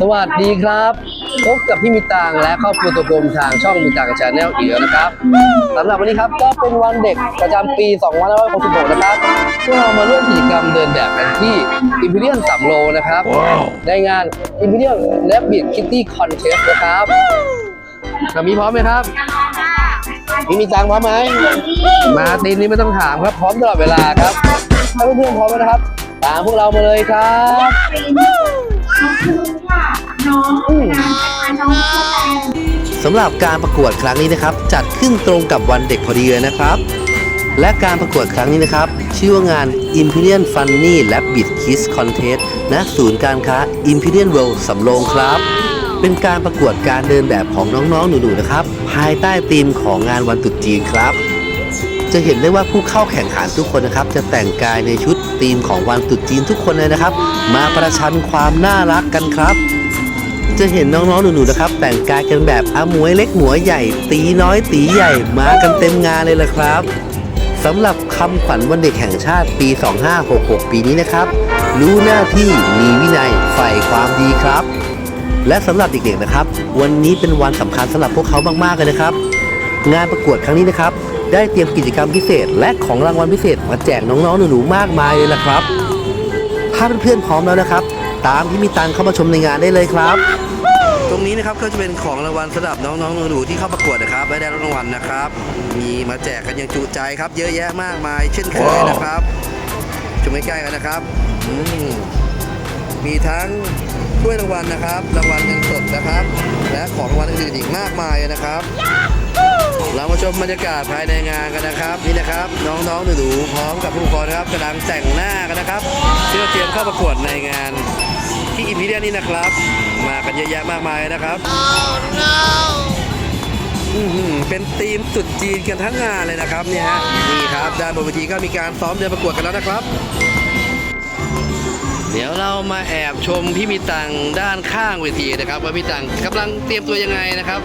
สวัสดีครับ พบกับพี่มิตังและครอบครัวตัวกลมทางช่องมิตังชาแนลอีกแล้วนะครับสำหรับวันนี้ครับก็เป็นวันเด็กประจำปี2566นะครับพวกเรามาร่วมกิจกรรมเดินแบบกันที่ Imperial สามโลนะครับในงาน Imperial Rabbit Kitty Contest นะครับนามีพร้อมไหมครับพี่มีตังพร้อมไหมมาตีนนี้ไม่ต้องถามครับ พร้อมตลอดเวลาครับ ถ้าเพื่อนๆพร้อมแล้วนะครับ ตามพวกเรามาเลยครับ สำหรับการประกวดครั้งนี้นะครับ จัดขึ้นตรงกับวันเด็กพอดีเลยนะครับ และการประกวดครั้งนี้นะครับ ชื่อว่างาน Imperial Funny Rabbit Kiss Contest ณศูนย์การค้า Imperial World สำโรงครับ เป็นการประกวดการเดินแบบของน้องๆหนูๆนะครับ ภายใต้ธีมของงานวันตรุษจีนครับ จะเห็นได้ว่าผู้เข้าแข่งขันทุกคนนะครับ จะแต่งกายในชุดธีมของวันตรุษจีนทุกคนเลยนะครับ มาประชันความน่ารักกันครับ จะเห็นน้องๆหนูๆนะครับ แต่งกายกันแบบอาหมวยเล็กหมวยใหญ่ ตีน้อยตีใหญ่มากันเต็มงานเลยล่ะครับสำหรับคำขวัญวันเด็กแห่งชาติปี 2566 ปีนี้นะครับ รู้หน้าที่มีวินัยใฝ่ความดีครับ และสำหรับเด็กๆนะครับ วันนี้เป็นวันสำคัญสำหรับพวกเขามากๆเลยนะครับ งานประกวดครั้งนี้นะครับ ได้เตรียมกิจกรรมพิเศษ และของรางวัลพิเศษมาแจกน้องๆหนูๆมากมายเลยละครับ ถ้าเพื่อนๆพร้อมแล้วนะครับ ตามที่มีตังเข้ามาชมในงานได้เลยครับ ตรงนี้นะครับก็จะเป็นของรางวัลสำหรับน้องๆหนูๆที่เข้าประกวดนะครับและได้รับรางวัลนะครับ มีมาแจกกันอย่างจุใจครับ เยอะแยะมากมาย เช่นเคยนะครับชมใกล้ๆกันนะครับอืมมีทั้งถ้วยรางวัลนะครับ รางวัลเงินสดนะครับ และของรางวัลอื่นๆอีกมากมายนะครับ เรามาชมบรรยากาศภายในงานกันนะครับนี่นะครับน้องๆหนูๆพร้อมกับผู้ปกครองนะครับกำลังแต่งหน้ากันนะครับเพื่อเตรียมเข้าประกวดในงานที่อิมพีเรียนี่นะครับ มากันเยอะแยะมากมายนะครับอื้อหือเป็นทีมตรุดจีนกันทั้งงานเลยนะครับเนี่ยฮะนี่ครับด้านบนเวทีก็มีการซ้อมเดินประกวดกันแล้วนะครับ เดี๋ยวเรามาแอบชมพี่มีตังด้านข้างเวทีนะครับ ว่าพี่ตังกำลังเตรียมตัวยังไงนะครับ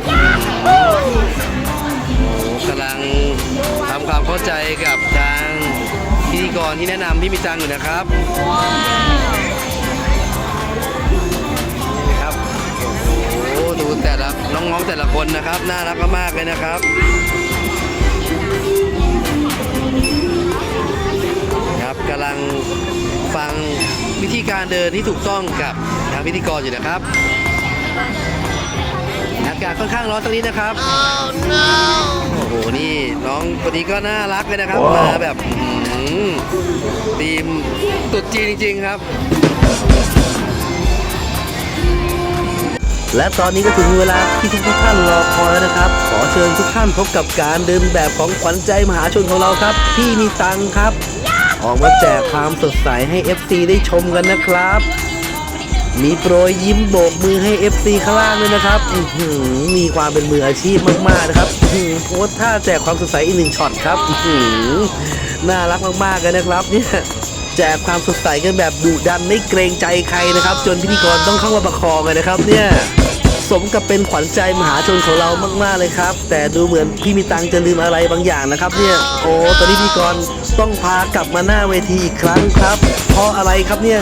กำลังทำความเข้าใจกับทางพิธีกรที่แนะนำพี่มีตังอยู่นะครับครับโอ้ดูแต่ละน้องๆแต่ละคนนะครับ น่ารักมากๆเลยนะครับครับกำลังฟังวิธีการเดินที่ถูกต้องกับทางพิธีกรอยู่นะครับากาศค่อนข้างร้อนตรงนี้นะครับโอ้โห นี่น้องคนนี้ก็น่ารักเลยนะครับ มาแบบอื้อหือทีมตรุดจีนจริง ๆ ครับ และตอนนี้ก็ถึงเวลาที่ทุกท่านรอคอยแล้วนะครับ ขอเชิญทุกท่านพบกับการเดินแบบของขวัญใจมหาชนของเราครับ พี่มีตังครับ ออกมาแจกความสดใสให้ FC ได้ชมกันนะครับ มีโปรยยิ้มโบกมือให้ FC ข้างล่างด้วยนะครับมีความเป็นมืออาชีพมากๆนะครับโพสท่าแจกความสดใสอีกหนึ่งช็อตครับน่ารักมากๆเลยนะครับเนี่ยแจกความสดใสกันแบบดุดันไม่เกรงใจใครนะครับ จนพิธีกรต้องเข้ามาประคองเลยนะครับ เนี่ยสมกับเป็นขวัญใจมหาชนของเรามาก ๆ เลยครับ แต่ดูเหมือนพี่มีตังจะลืมอะไรบางอย่างนะครับ เนี่ยโอ้ตอนนี้พิธีกรต้องพากลับมาหน้าเวทีอีกครั้งครับ เพราะอะไรครับเนี่ย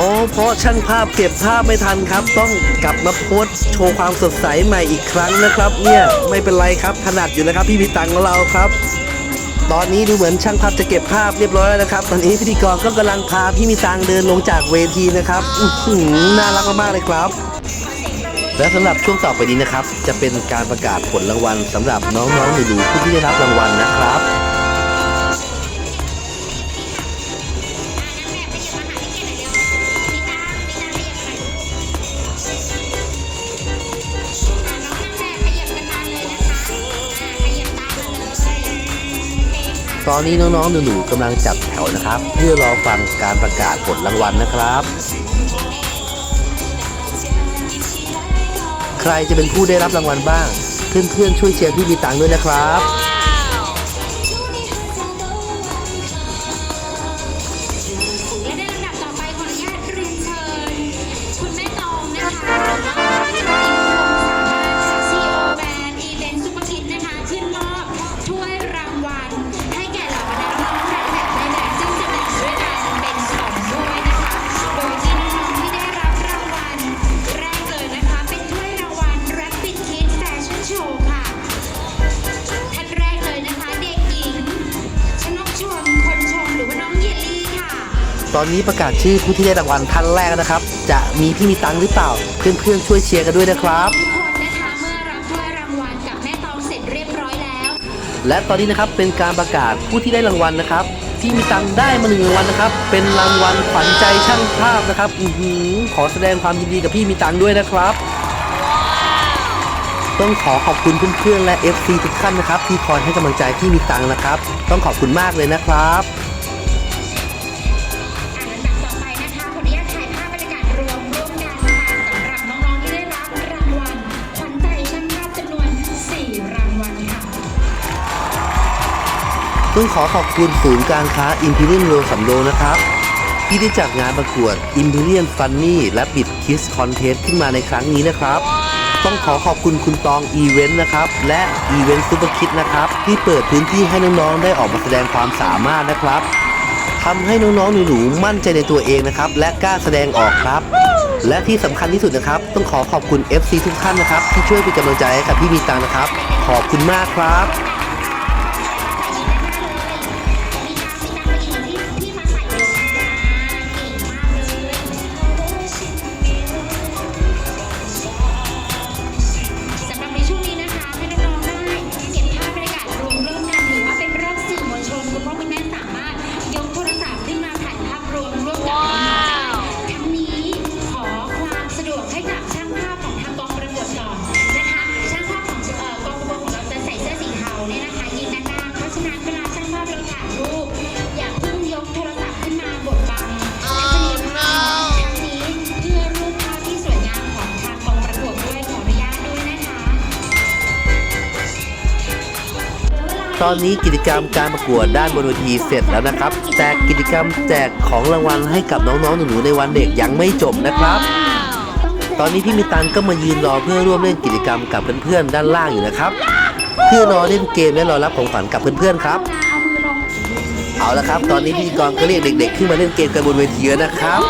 อ๋อเพราะช่างภาพเก็บภาพไม่ทันครับ ต้องกลับมาโพสโชว์ความสดใสใหม่อีกครั้งนะครับ เนี่ยไม่เป็นไรครับถนัดอยู่นะครับพี่มีตังของเราครับ ตอนนี้ดูเหมือนช่างภาพจะเก็บภาพเรียบร้อยแล้วนะครับ ตอนนี้พิธีกรก็กำลังพาพี่มีตังเดินลงจากเวทีนะครับอืน่ารักมากๆเลยครับและสำหรับช่วงต่อไปนี้นะครับ จะเป็นการประกาศผลรางวัลสำหรับน้องๆหนูๆผู้ที่ได้รับรางวัลนะครับ ตอนนี้น้องๆหนูๆกำลังจับแถวนะครับ เพื่อรอฟังการประกาศผลรางวัลนะครับ ใครจะเป็นผู้ได้รับรางวัลบ้าง เพื่อนๆช่วยเชียร์พี่มีตังค์ด้วยนะครับ นนี้ประกาศชื่อผู้ที่ได้รางวัลท่านแรกนะครับ จะมีพี่มีตังค์หรือเปล่า เพื่อนๆช่วยเชียร์กันด้วยนะครับ ทุกคนนะคะเมื่อรับถ้วยรางวัลกับแม่ตองเสร็จเรียบร้อยแล้ว และตอนนี้นะครับเป็นการประกาศผู้ที่ได้รางวัลนะครับ ที่มีตังค์ได้มาหนึ่งรางวัลนะครับ เป็นรางวัลขวัญใจช่างภาพนะครับอือหือขอแสดงความยินดีกับพี่มีตังค์ด้วยนะครับ ต้องขอขอบคุณเพื่อนๆและ FC ทุกท่านนะครับ ที่คอยให้กำลังใจพี่มีตังค์นะครับ ต้องขอบคุณมากเลยนะครับ ต้องขอขอบคุณศูนย์การค้า Imperial World สำโรงนะครับ ที่ได้จัดงานประกวด Imperial Funny และ Bit Kiss Contest ขึ้นมาในครั้งนี้นะครับ ต้องขอขอบคุณคุณตองอีเวนต์นะครับ และ Event Super Kid นะครับ ที่เปิดพื้นที่ให้น้องๆ ได้ออกมาแสดงความสามารถนะครับทำให้น้องๆหนูๆมั่นใจในตัวเองนะครับ และกล้าแสดงออกครับ และที่สำคัญที่สุดนะครับ ต้องขอขอบคุณ FC ทุกท่านนะครับ ที่ช่วยเป็นกำลังใจให้กับพี่มีตังนะครับ ขอบคุณมากครับ ตอนนี้กิจกรรมการประกวดด้านบนเวทีเสร็จแล้วนะครับ แต่กิจกรรมแจกของรางวัลให้กับน้องๆหนูๆในวันเด็กยังไม่จบนะครับ ตอนนี้พี่มิตันก็มายืนรอเพื่อร่วมเล่นกิจกรรมกับเพื่อนๆด้านล่างอยู่นะครับ เพื่อรอเล่นเกมและรอรับของขวัญกับเพื่อนๆครับ เอาละครับ ตอนนี้พิธีกรก็เรียกเด็ก ๆ ขึ้นมาเล่นเกมกันบนเวทีแล้วนะครับ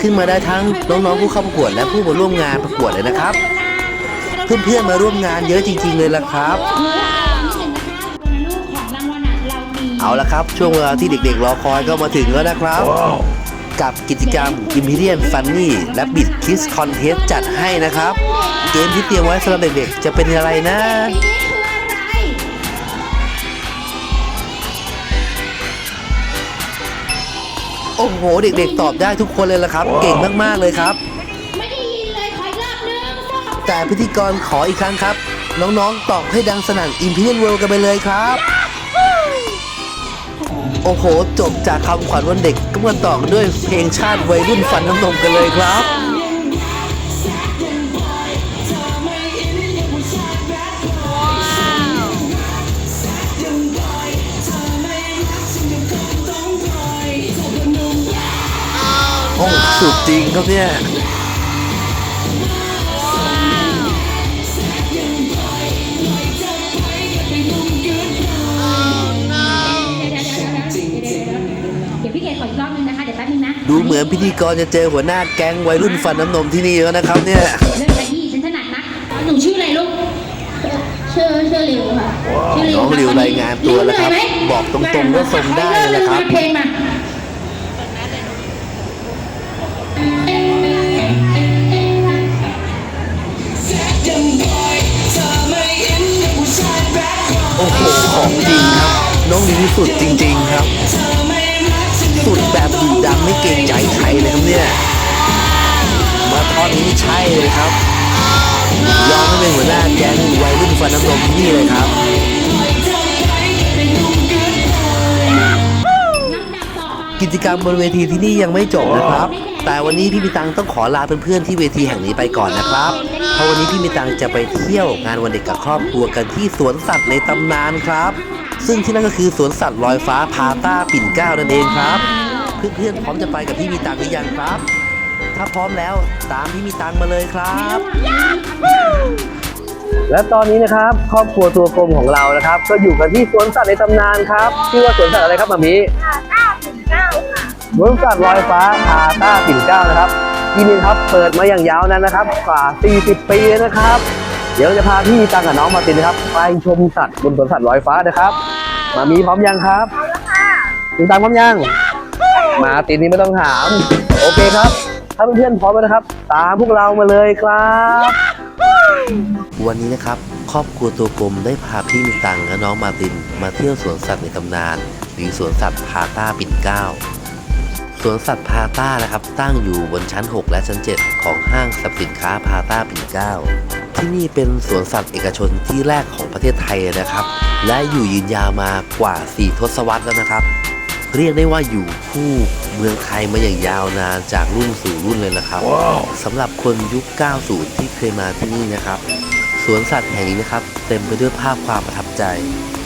ขึ้นมาได้ทั้งน้องๆผู้เข้าประกวดและผู้มาร่วมงานประกวดเลยนะครับ เพื่อนๆมาร่วมงานเยอะจริง ๆ เลยละครับ เอาละครับ ช่วงเวลาที่เด็กๆ รอคอยก็มาถึงแล้วนะครับ กับกิจกรรม Imperial Funny และ Bit Kiss Contest จัดให้นะครับ เกมที่เตรียมไว้สำหรับเด็กๆ จะเป็นอะไรนะ โอ้โห เด็กๆ ตอบได้ทุกคนเลยละครับ เก่งมากๆเลยครับ ไม่ได้ยินเลยขออีกรอบนึงสองแต่พิธีกรขออีกครั้งครับ น้องๆ ตอบให้ดังสนั่น Imperial World กันไปเลยครับ โอ้โห จบจากคำขวัญวันเด็กก็มาต่อกันด้วยเพลงชาติวัยรุ่นฟันน้ำนมกันเลยครับโอ้สุดจริงครับเนี่ย ดี๋ยวแป๊บนึงนะดูเหมือนพิธีกรจะเจอหัวหน้าแก๊งวัยรุ่นฟันน้ำนมที่นี่แล้วนะครับเนี่ยเรื่องอะไรที่ฉันถนัดนักหนูชื่ออะไรลูกชื่อชื่อริวค่ะชื่อริวน้องริวรายงานตัวแล้วครับริเหนื่ยไหมบอกตรงๆว่าส่งได้เลยนะครับเพลงมาโอ้โหของจริงครับ น้องดีที่สุดจริง ๆ ครับ สุดแบบดุดันไม่เกรงใจใครเลยครับเนี่ยมาตอนนี้ใช่เลยครับยอมให้เป็นหัวหน้าแก๊งวัยรุ่นฟันน้ำนมที่นี่เลยครับกิจกรรมบนเวทีที่นี่ยังไม่จบนะครับ แต่วันนี้พี่มีตังต้องขอลาเพื่อนๆที่เวทีแห่งนี้ไปก่อนนะครับ เพราะวันนี้พี่มีตังจะไปเที่ยวงานวันเด็กกับครอบครัวกันที่สวนสัตว์ในตำนานครับ ซึ่งที่นั่นก็คือสวนสัตว์ลอยฟ้าพาต้าปิ่นเกล้านั่นเองครับ เพื่อนๆพร้อมจะไปกับพี่มีตังหรือยังครับ ถ้าพร้อมแล้วตามพี่มีตังมาเลยครับ และตอนนี้นะครับครอบครัวตัวกลมของเรานะครับ ก็อยู่กันที่สวนสัตว์ในตำนานครับชื่อว่าสวนสัตว์อะไรครับมามีสวนสัตว์ลอยฟ้าพาต้าปิ่นเกล้านะครับที่นี่ครับเปิดมาอย่างยาวนานนะครับกว่า 40 ปีเลยนะครับ เดี๋ยวเราจะพาพี่ตังกับน้องมาตินนะครับ ไปชมสัตว์บนสวนสัตว์ลอยฟ้านะครับ มามีพร้อมยังครับพร้อมแล้วค่ะตังพร้อมยังมาตินนี้ไม่ต้องถาม โอเคครับ ถ้าเพื่อนๆพร้อมแล้วนะครับ ตามพวกเรามาเลยครับ วันนี้นะครับ ครอบครัวตัวกลมได้พาพี่มีตังและน้องมาติน มาเที่ยวสวนสัตว์ในตำนาน หรือสวนสัตว์พาต้าปิ่นเก้าสวนสัตว์พาต้านะครับตั้งอยู่บนชั้น 6 และชั้น 7 ของห้างสรรพสินค้าพาต้าปิ่นเก้า ที่นี่เป็นสวนสัตว์เอกชนที่แรกของประเทศไทยเลยนะครับ และอยู่ยืนยาวมากว่า 4 ทศวรรษแล้วนะครับ เรียกได้ว่าอยู่คู่เมืองไทยมาอย่างยาวนานจากรุ่นสู่รุ่นเลยละครับสำหรับคนยุค 90 ที่เคยมาที่นี่นะครับ สวนสัตว์แห่งนี้นะครับ เต็มไปด้วยภาพความประทับใจ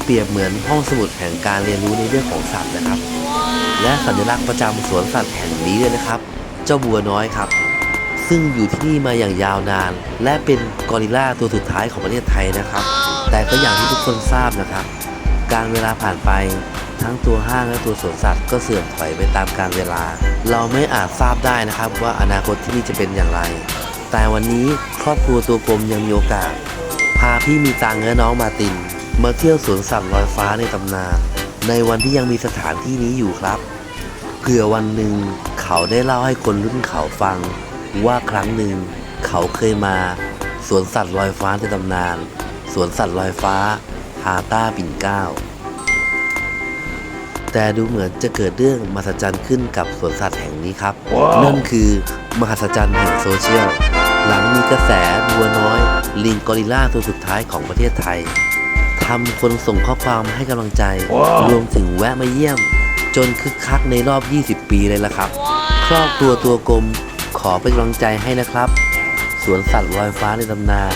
เปรียบเหมือนห้องสมุดแห่งการเรียนรู้ในเรื่องของสัตว์นะครับ และสัญลักษณ์ประจำสวนสัตว์แห่งนี้เลยนะครับ เจ้าบัวน้อยครับ ซึ่งอยู่ที่นี่มาอย่างยาวนาน และเป็นกอริลลาตัวสุดท้ายของประเทศไทยนะครับ แต่ก็อย่างที่ทุกคนทราบนะครับ การเวลาผ่านไปทั้งตัวห้างและตัวสวนสัตว์ก็เสื่อมถอยไปตามกาลเวลา เราไม่อาจทราบได้นะครับว่าอนาคตที่นี่จะเป็นอย่างไร แต่วันนี้ครอบครัวตัวกลมยังมีโอกาส พาพี่มีตังและน้องมาติน มาเที่ยวสวนสัตว์ลอยฟ้าในตำนาน ในวันที่ยังมีสถานที่นี้อยู่ครับ เผื่อวันหนึ่งเขาได้เล่าให้คนรุ่นเขาฟัง ว่าครั้งหนึ่งเขาเคยมา สวนสัตว์ลอยฟ้าในตำนาน สวนสัตว์ลอยฟ้าพาต้าปิ่นเกล้า แต่ดูเหมือนจะเกิดเรื่องมหัศจรรย์ขึ้นกับสวนสัตว์แห่งนี้ครับนั่นคือมหัศจรรย์แห่งโซเชียล หลังมีกระแสบัวน้อย ลิงกอริลลาตัวสุดท้ายของประเทศไทยทำคนส่งข้อความให้กำลังใจรวมถึงแวะมาเยี่ยม จนคึกคักในรอบ 20 ปีเลยล่ะครับครอบครัวตัวกลม ขอเป็นกำลังใจให้นะครับ สวนสัตว์ลอยฟ้าในตำนาน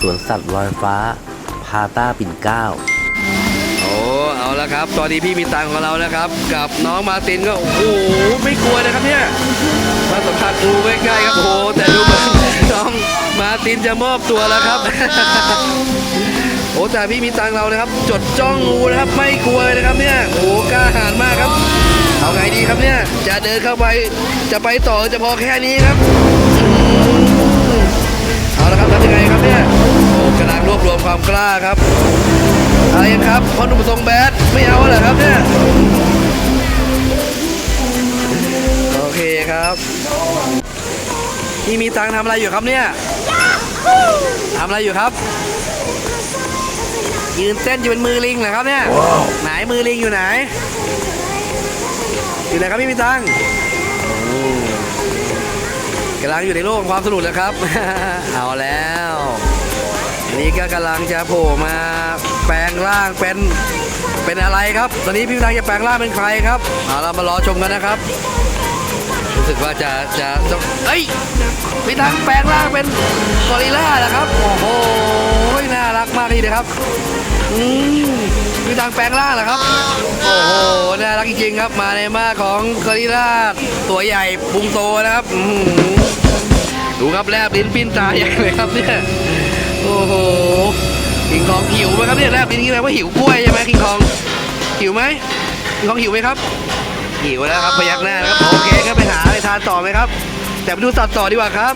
สวนสัตว์ลอยฟ้า พาต้าปิ่นเกล้าโอ้เอาละครับ ตอนนี้พี่มีตังของเรานะครับ กับน้องมาตินก็โอ้โหไม่กลัวนะครับเนี่ยมาสัมผัสดูใกล้ๆครับโอ้โหแต่ดูเหมือนน้องมาตินจะมอบตัวแล้วครับ โอ้แต่พี่มีตังเรานะครับ จดจ้องงูนะครับ ไม่กลัวเลยนะครับเนี่ยโอ้กล้าหาญมากครับ เอาไงดีครับเนี่ย จะเดินเข้าไป จะไปต่อจะพอแค่นี้ครับ เอาละครับทำยังไงครับเนี่ยกำลังรวบรวมความกล้าครับ อะไรกันครับพ่อหนุ่มทรงแบดไม่เอาเหรอครับเนี่ย โอเคครับพี่มีตังทำอะไรอยู่ครับเนี่ยทำอะไรอยู่ครับ ยืนเต้นอยู่เป็นมือลิงเหรอครับเนี่ย ไหนมือลิงอยู่ไหน อยู่ไหนครับพี่มีตังกำลังอยู่ในโลกของความสนุกแล้วครับ เอาแล้วนนี้ก็กำลังจะโผล่มาแปลงร่างเป็นเป็นอะไรครับ ตอนนี้พี่ตังจะแปลงร่างเป็นใครครับเอาเรามารอชมกันนะครับรู้สึกว่าจะจะจะเอ้ยพี่ตังแปลงร่างเป็นกอริลลาเหรอครับ โอ้โห น่ารักมากทีเดียครับอืมพี่ตังแปลงร่างเหรอครับ โอ้โห น่ารักจริงๆครับ มาในมาของกอริลลาตัวใหญ่พุงโตนะครับอืมดูครับแลบลิ้นปิ้นตาใหญ่เลยครับเนี่ย โอ้โหคิงคองหิวไหมครับเนี่ยแรบลิ้นนี่แปลว่าหิวกล้วยใช่ไหมคิงคอง หิวไหมคิงคองหิวไหมครับ หิวแล้วครับพยักหน้านะครับ โอเคครับไปหาอะไรทานต่อไหมครับ แต่ไปดูสัตว์ต่อดีกว่าครับ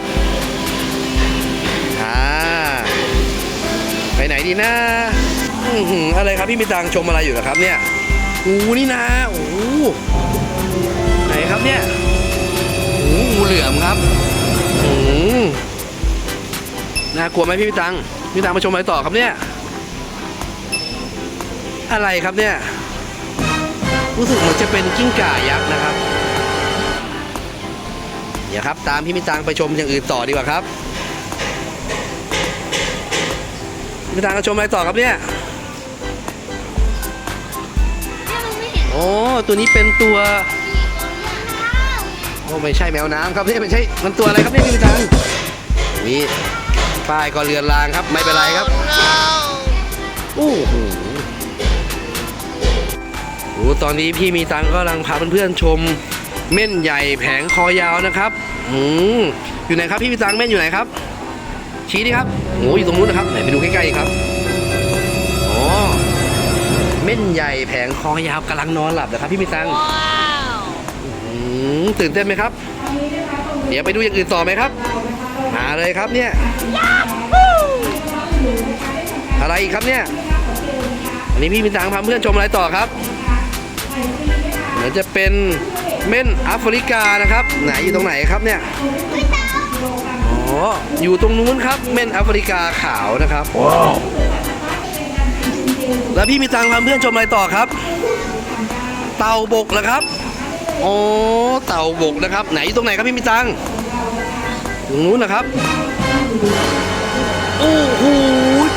ดีนะอือหืออะไรครับพี่มีตังชมอะไรอยู่เหรอครับเนี่ยโอ้นี่นะโอ้โหไหนครับเนี่ยโอ้งูเหลือมครับอืมน่ากลัวไหมพี่มิตังพี่มิตังมาชมอะไรต่อครับเนี่ยอะไรครับเนี่ยรู้สึกเหมือนจะเป็นกิ้งก่ายักษ์นะครับ เดี๋ยวครับ ตามพี่มิตังไปชมอย่างอื่นต่อดีกว่าครับ พี่มิตังจะชมอะไรต่อครับเนี่ย โอ้ตัวนี้เป็นตัว โอ้ไม่ใช่แมวน้ำครับเนี่ยไม่ใช่ มันตัวอะไรครับเนี่ยพี่มิตังนี่ป้ายก็เรือนรางครับไม่เป็นไรครับโอ้โหโอ้ตอนนี้พี่มีตังก็กำลังพาเพื่อนๆชม เม่นใหญ่แผงคอยาวนะครับอืมอยู่ไหนครับพี่มีตังเม่นอยู่ไหนครับ ชี้ดิครับโอ้อยู่ตรงนู้นนะครับไหนไปดูใกล้ๆอีกครับอ๋อเม่นใหญ่แผงคอยาวกำลังนอนหลับนะครับพี่มีตังอืมตื่นเต้นไหมครับ เดี๋ยวไปดูอย่างอื่นต่อไหมครับมาเลยครับเนี่ยอะไรอีกครับเนี่ยอันนี้พี่มีตังพาเพื่อนชมอะไรต่อครับเหมือนจะเป็นเม่นแอฟริกานะครับ ไหนอยู่ตรงไหนครับเนี่ย อ๋อ อยู่ตรงนู้นครับ เม่นแอฟริกาขาวนะครับแล้วพี่มีตังค์พาเพื่อนชมอะไรต่อครับ เต่าบกเหรอครับ อ๋อ เต่าบกนะครับ ไหนอยู่ตรงไหนครับพี่มีตังค์ตรงนู้นนะครับ โอ้โห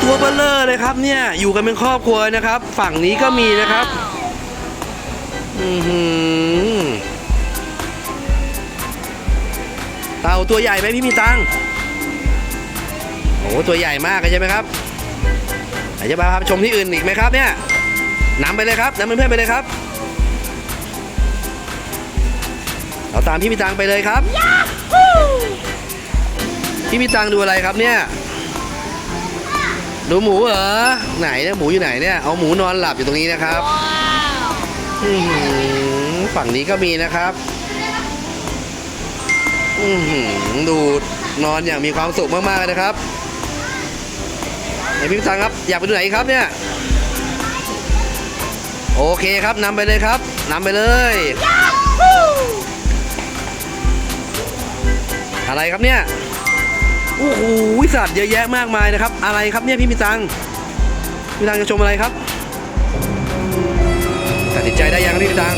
ตัวเบลเลอร์เลยครับเนี่ย อยู่กันเป็นครอบครัวนะครับ ฝั่งนี้ก็มีนะครับ อือหือ เต่าตัวใหญ่ไหมพี่มีตังค์โอ้ตัวใหญ่มากเลยใช่ไหมครับอยากจะพาไปชมที่อื่นอีกไหมครับเนี่ยนำไปเลยครับนำเพื่อนๆไปเลยครับ เราตามพี่มีตังค์ไปเลยครับ พี่มีตังค์ดูอะไรครับเนี่ย ดูหมูเหรอ ไหนเนี่ยหมูอยู่ไหนเนี่ย เอาหมูนอนหลับอยู่ตรงนี้นะครับอื้อหือฝั่งนี้ก็มีนะครับ อืดูนอนอย่างมีความสุขมากๆนะครับไอพี่ตังครับ อยากไปดูไหนครับเนี่ย โอเคครับนำไปเลยครับนำไปเลย อะไรครับเนี่ยโอ้โหสัตว์เยอะแยะมากมายนะครับ อะไรครับเนี่ยพี่มิตังพี่ตังจะชมอะไรครับตัดสินใจได้ยังพี่ตัง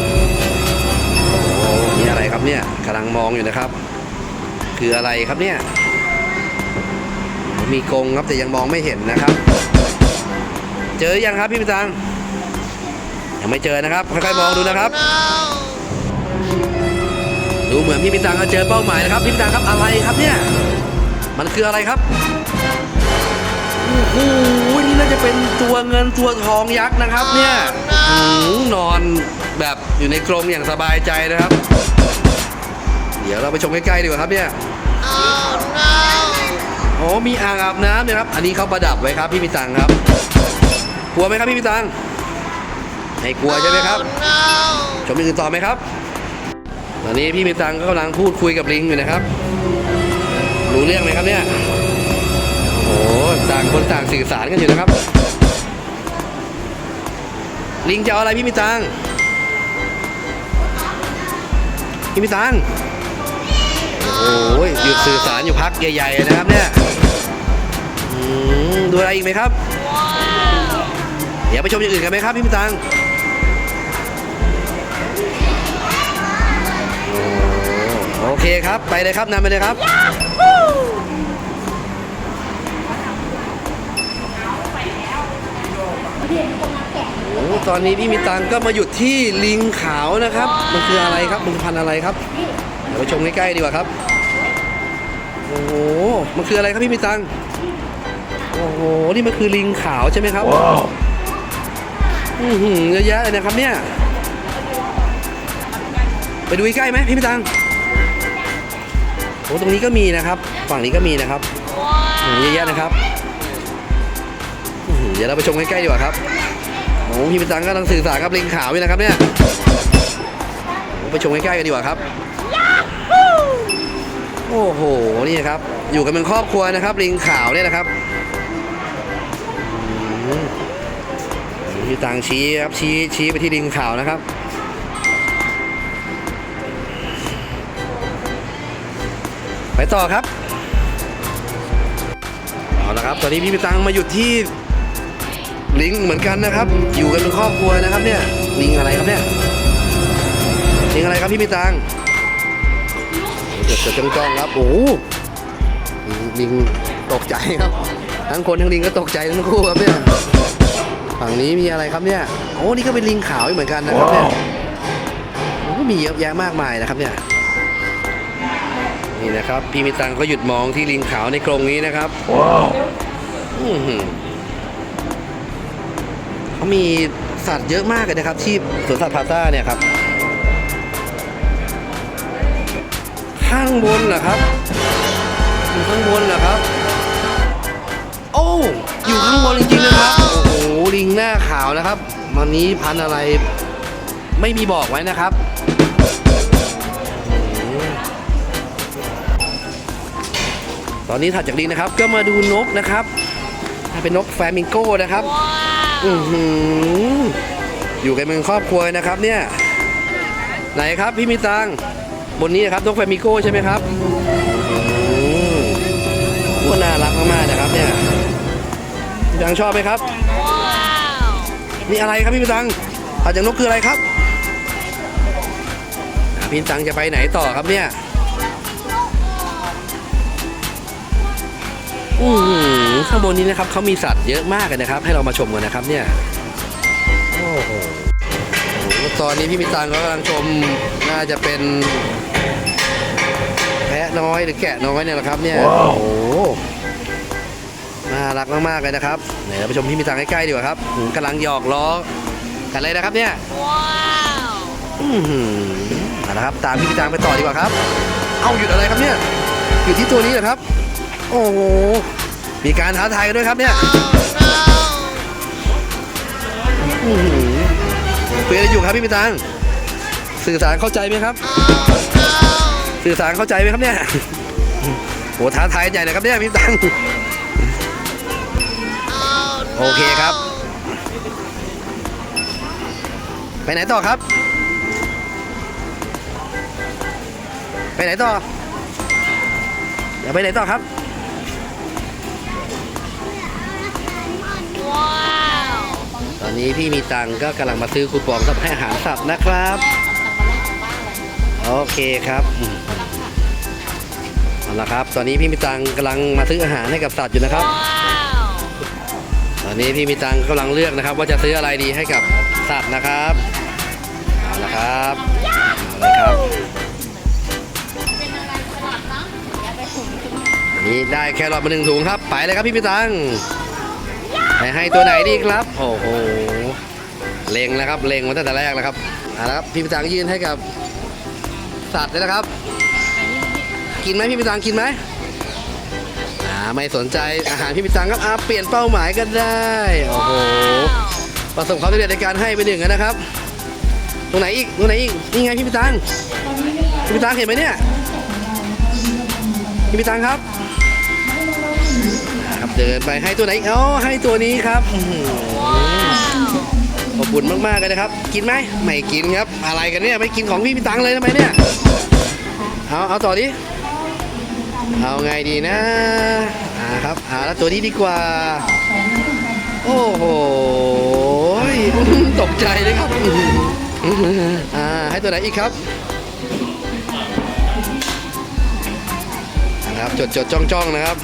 โอ้นี่อะไรครับเนี่ยกำลังมองอยู่นะครับ คืออะไรครับเนี่ย มีกรงครับแต่ยังมองไม่เห็นนะครับ เจอยังครับพี่ตังยังไม่เจอนะครับค่อยๆมองดูนะครับ ดูเหมือนพี่มิตังจะเจอเป้าหมายนะครับพี่มิตังครับอะไรครับเนี่ย มันคืออะไรครับโอ้โหนี่น่าจะเป็นตัวเงินตัวทองยักษ์นะครับ เนี่ยนอนแบบอยู่ในกรงอย่างสบายใจนะครับ เดี๋ยวเราไปชมใกล้ๆดีกว่าครับเนี่ย โอ้มีอ่างอาบน้ำเนี่ยครับ อันนี้เขาประดับไว้ครับพี่มิตังครับ กลัวไหมครับพี่มิตังไม่กลัวใช่ไหมครับ ชมอย่างอื่นต่อไหมครับ ตอนนี้พี่มิตังก็กำลังพูดคุยกับลิงอยู่นะครับ รู้เรื่องไหมครับเนี่ย โอ้โหต่างคนต่างสื่อสารกันอยู่นะครับ ลิงจะเอาอะไรพี่มิตังพี่มิตัง โอ้ยหยุดสื่อสารอยู่พักใหญ่ๆนะครับเนี่ยดูอะไรอีกไหมครับเดี๋ยวไปชมอย่างอื่นกันไหมครับพี่มิตังโอเคครับไปเลยครับนำไปเลยครับโอ้ตอนนี้พี่มิตังก็มาหยุดที่ลิงขาวนะครับ มันคืออะไรครับมันพันอะไรครับ ไปชมใกล้ๆดีกว่าครับ โอ้โห มันคืออะไรครับพี่มิตัง โอ้โห นี่มันคือลิงขาวใช่ไหมครับว้าวอือหือเยอะแยะเลยนะครับเนี่ย ไปดูใกล้ๆไหมพี่มิตัง โอ้ตรงนี้ก็มีนะครับ ฝั่งนี้ก็มีนะครับอืมเยอะแยะนะครับอื้อหือเดี๋ยวเราไปชมใกล้ๆดีกว่าครับโอ้พี่มิตังก็กำลังสื่อสารกับลิงขาวอยู่นะครับเนี่ยโอ้ไปชมใกล้ๆกันดีกว่าครับ โอ้โห นี่ครับ อยู่กันเป็นครอบครัวนะครับ ลิงขาวเนี่ยนะครับมพี่ตังชี้ครับชี้ชี้ไปที่ลิงขาวนะครับไปต่อครับเอาละครับ ตอนนี้พี่มิตังมาหยุดที่ลิงเหมือนกันนะครับ อยู่กันเป็นครอบครัวนะครับเนี่ยลิงอะไรครับเนี่ยลิงอะไรครับพี่มิตัง เดี๋ยวจะจ้องจ้องๆครับโอ้ลิงตกใจครับ ทั้งคนทั้งลิงก็ตกใจทั้งคู่ครับเนี่ยฝั่งนี้มีอะไรครับเนี่ยโอ้นี่ก็เป็นลิงขาวเหมือนกันนะครับเนี่ยโอ้มีเยอะแยะมากมายนะครับเนี่ยนี่นะครับพี่มิตังก็หยุดมองที่ลิงขาวในกรงนี้นะครับว้าวอือหือเขามีสัตว์เยอะมากเลยนะครับ ที่สวนสัตว์พาซ่าเนี่ยครับ ข้างบนเหรอครับ อยู่ข้างบนเหรอครับ โอ้อยู่ข้างบนจริงๆนะครับ โอ้โหลิงหน้าขาวนะครับ วันนี้พันธุ์อะไรไม่มีบอกไว้นะครับตอนนี้ถัดจากลิงนะครับ ก็มาดูนกนะครับเป็นนกแฟลมิงโก้นะครับอือหืออยู่กันเป็นครอบครัวนะครับเนี่ย ไหนครับพี่มีตัง บนนี้นะครับนกแฟมิโก้ใช่ไหมครับอืมว่าน่ารักมากๆนะครับเนี่ยพี่ตังชอบไหมครับ นี่อะไรครับพี่มีตังถัดจากนกคืออะไรครับอะพี่ตังจะไปไหนต่อครับเนี่ยอืมข้างบนนี้นะครับเขามีสัตว์เยอะมากเลยนะครับ ให้เรามาชมกันนะครับเนี่ยโอ้โหตอนนี้พี่มิตังก็กำลังชมน่าจะเป็นแพะน้อยหรือแกะน้อยเนี่ยแหละครับเนี่ยโอ้โหน่ารักมากๆเลยนะครับไหนเราไปชมพี่มิตังใกล้ๆดีกว่าครับหืมกำลังหยอกล้อกันเลยนะครับเนี่ยว้าวอือหือเอาละครับตามพี่มิตังไปต่อดีกว่าครับ เอาหยุดอะไรครับเนี่ยหยุดที่ตัวนี้เหรอครับ โอ้โหมีการท้าทายกันด้วยครับเนี่ยอื้อหือคุยอะไรอยู่ครับพี่มิตังสื่อสารเข้าใจไหมครับ สื่อสารเข้าใจไหมครับเนี่ยโหท้าทายใหญ่เลยครับเนี่ยพี่มิตังโอเคครับ ไปไหนต่อครับ ไปไหนต่อเดี๋ยวไปไหนต่อครับตอนนี้พี่มีตังค์ก็กำลังมาซื้อคูปองสำหรับให้อาหารสัตว์นะครับ โอเคครับ อืมเอาละครับ ตอนนี้พี่มีตังค์กำลังมาซื้ออาหารให้กับสัตว์อยู่นะครับ ตอนนี้พี่มีตังค์กำลังเลือกนะครับ ว่าจะซื้ออะไรดีให้กับสัตว์นะครับเอาละครับเอาเลยครับอันนี้ได้แครอทมาหนึ่งถุงครับ ไปเลยครับพี่มีตังค์ไปให้ตัวไหนดีครับ โอ้โหเล็งแล้วครับเล็งมาตั้งแต่แรกแล้วครับเอาละครับพี่พิตังยื่นให้กับสัตว์เลยนะครับ กินไหมพี่พิตังกินไหมอ่าไม่สนใจอาหารพี่พิตังครับอาเปลี่ยนเป้าหมายกันได้โอ้โหประสบความสำเร็จในการให้ไปหนึ่งนะครับ ตรงไหนอีกตรงไหนอีกนี่ไงพี่พิตังพี่พิตังเห็นไหมเนี่ยพี่พิตังครับครับเดินไปให้ตัวไหนอ๋อให้ตัวนี้ครับขอบคุณมากๆเลยนะครับ กินไหมไม่กินครับ อะไรกันเนี่ยไม่กินของพี่พี่ตังเลยทำไมเนี่ย เอาเอาต่อดิ เอาไงดีนะอ่าครับอ่าแล้วตัวนี้ดีกว่า โอ้โหตกใจเลยครับอือหืออ่าให้ตัวไหนอีกครับนะครับจดจดจ้องจ้องนะครับ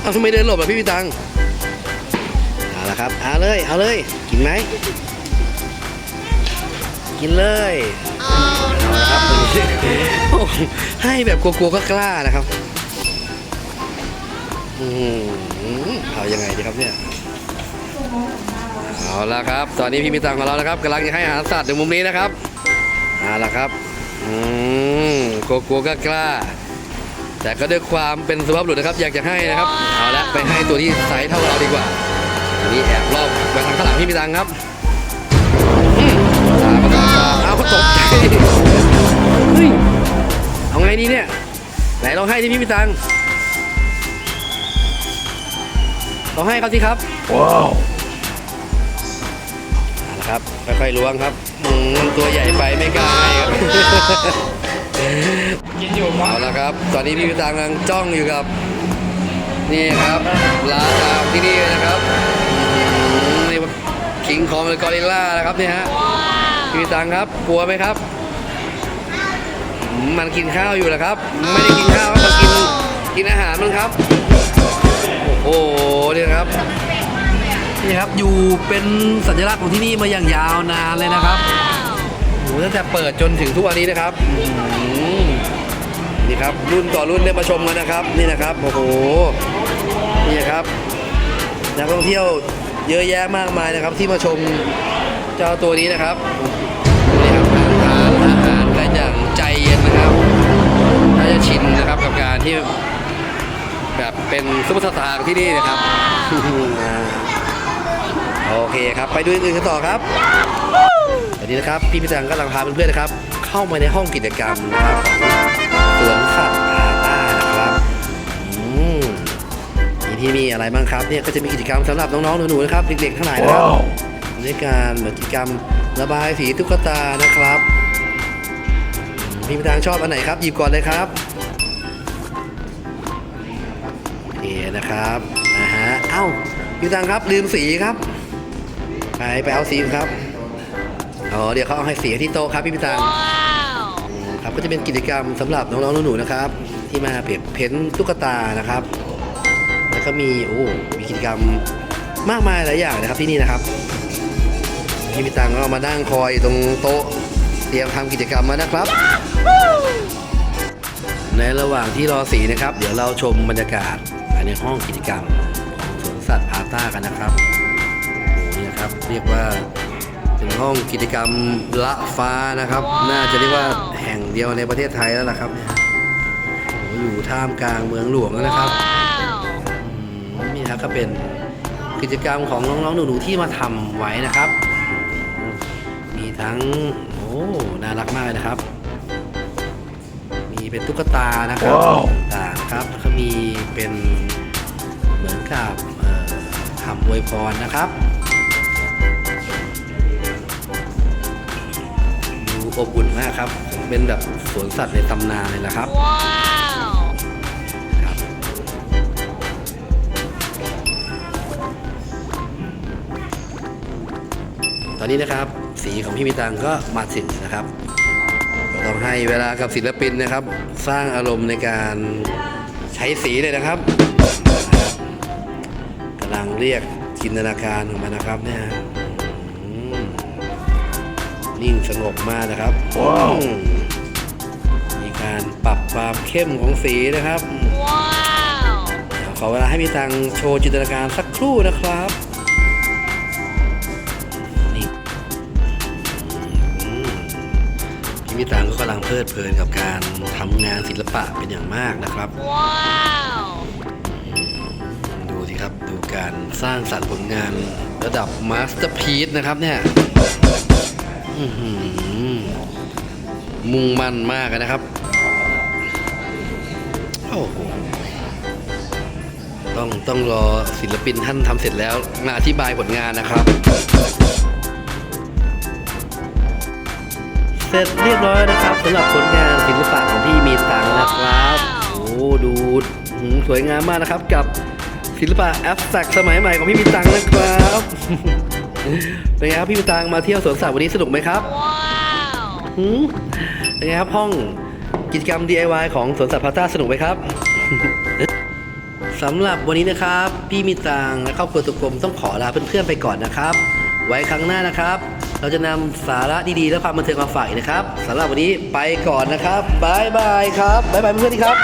เอาทำไมเดินหลบอะพี่พี่ตังเอาละครับเอาเลยเอาเลยกินไหมกินเลย เอาละครับโอ้ให้แบบกลัวๆก็กล้านะครับอืมเอายังไงดีครับเนี่ยเอาละครับ ตอนนี้พี่มีตังของเรานะครับกำลังจะให้อาหารสัตว์ในมุมนี้นะครับเอาละครับอืมกลัวๆก็กล้า แต่ก็ด้วยความเป็นสุภาพบุรุษนะครับ อยากจะให้นะครับเอาละไปให้ตัวที่ไซส์เท่าเราดีกว่าอันนี้แอบรอบไปทางข้างหลังพี่มีตังครับ ตกใจเฮ้ยเอาไงดีเนี่ย ไหนลองให้ที่พี่มีตังลองให้เขาสิครับ ว้าวเอาละครับค่อยๆล้วงครับอืมมันตัวใหญ่ไปไม่กล้าให้ครับเอาละครับ ตอนนี้พี่พิตางกำลังจ้องอยู่กับ นี่ครับลาตามที่นี่นะครับอืมนี่คิงคองหรือกอริลล่านะครับเนี่ยฮะ พี่พิตังครับ กลัวไหมครับอืมมันกินข้าวอยู่นะครับ ไม่ได้กินข้าวครับมันกินกินอาหารมันครับ โอ้โหนี่นะครับนี่ครับอยู่เป็นสัญลักษณ์ของที่นี่มาอย่างยาวนานเลยนะครับโอ้โหตั้งแต่เปิดจนถึงทุกวันนี้นะครับอืมนี่ครับรุ่นต่อรุ่นได้มาชมกันนะครับ นี่นะครับโอ้โหนี่ครับนักท่องเที่ยวเยอะแยะมากมายนะครับ ที่มาชม เจ้าตัวนี้นะครับนี่ครับทานอาหารกันอย่างใจเย็นนะครับน่าจะชินนะครับกับการที่แบบเป็นซุปเปอร์สตาร์ของที่นี่นะครับอ่าโอเคครับ ไปดูอื่นๆกันต่อครับวันนี้นะครับพี่พิจังกำลังพาเพื่อนๆนะครับ เข้ามาในห้องกิจกรรมนะครับของสวนสัตว์พาต้านะครับอืมมีที่มีอะไรบ้างครับเนี่ยก็จะมีกิจกรรมสำหรับน้องๆหนูๆนะครับเด็กๆทั้งหลายนะครับ ในการเหมือนกิจกรรมระบายสีตุ๊กตานะครับพี่มีทางชอบอันไหนครับ หยิบก่อนเลยครับโอนะครับนะฮะเอ้าพี่มีทางครับลืมสีครับ ไปไปเอาสีครับอ๋อเดี๋ยวเขาเอาให้สีที่โต๊ะครับพี่พิตังอืมครับก็จะเป็นกิจกรรมสำหรับน้องๆหนูๆนะครับ ที่มาเปรียบเพ้นตุ๊กตานะครับแล้วก็มีโอ้มีกิจกรรมมากมายหลายอย่างนะครับที่นี่นะครับ พี่พิตังก็มานั่งคอยตรงโต๊ะ เตรียมทำกิจกรรมมานะครับ ในระหว่างที่รอสีนะครับ เดี๋ยวเราชมบรรยากาศภายในห้องกิจกรรมของสวนสัตว์พาต้ากันนะครับโอ้โหนี่นะครับเรียกว่าเป็นห้องกิจกรรมละฟ้านะครับ น่าจะเรียกว่าแห่งเดียวในประเทศไทยแล้วล่ะครับโอ้โหอยู่ท่ามกลางเมืองหลวงแล้วนะครับนี่ครับก็เป็นกิจกรรมของน้องๆหนูๆที่มาทำไว้นะครับ ทั้งโอ้น่ารักมากเลยนะครับ มีเป็นตุ๊กตานะครับต่างๆครับแล้วก็มีเป็นเหมือนกับเอ่อคำอวยพรนะครับดูอบอุ่นมากครับ เป็นแบบสวนสัตว์ในตำนานเลยนะครับครับตอนนี้นะครับ สีของพี่มิตังก็มาถึงนะครับก็ต้องให้เวลากับศิลปินนะครับ สร้างอารมณ์ในการใช้สีเลยนะครับนะครับกำลังเรียกจินตนาการของมันนะครับเนี่ยอืมนิ่งสงบมากนะครับอืมมีการปรับความเข้มของสีนะครับเดี๋ยวขอเวลาให้พี่ตังโชว์จินตนาการสักครู่นะครับ พี่มิตังก็กำลังเพลิดเพลินกับการทำงานศิลปะเป็นอย่างมากนะครับดูสิครับดูการสร้างสรรค์ผลงานระดับมาสเตอร์พีซนะครับเนี่ยอื้อหือมุ่งมั่นมากนะครับโอ้โหต้องต้องรอศิลปินท่านทำเสร็จแล้วมาอธิบายผลงานนะครับ เสร็จเรียบร้อยนะครับสำหรับผลงานศิลปะของพี่มีตังค์นะครับโอ้ดูหืมสวยงามมากนะครับกับศิลปะแอฟแซกสมัยใหม่ของพี่มีตังค์นะครับเป็นไงครับพี่มีตังค์มาเที่ยวสวนสัตว์วันนี้สนุกไหมครับหืมเป็นไงครับห้องกิจกรรม DIY ของสวนสัตว์พาต้าสนุกไหมครับสำหรับวันนี้นะครับ พี่มีตังและครอบครัวตุกกลมต้องขอลาเพื่อนๆไปก่อนนะครับ ไว้ครั้งหน้านะครับ เราจะนำสาระดีๆ และความบันเทิงมาฝากนะครับสำหรับวันนี้ไปก่อนนะครับบายบายครับบายบายเพื่อนๆที่ครับ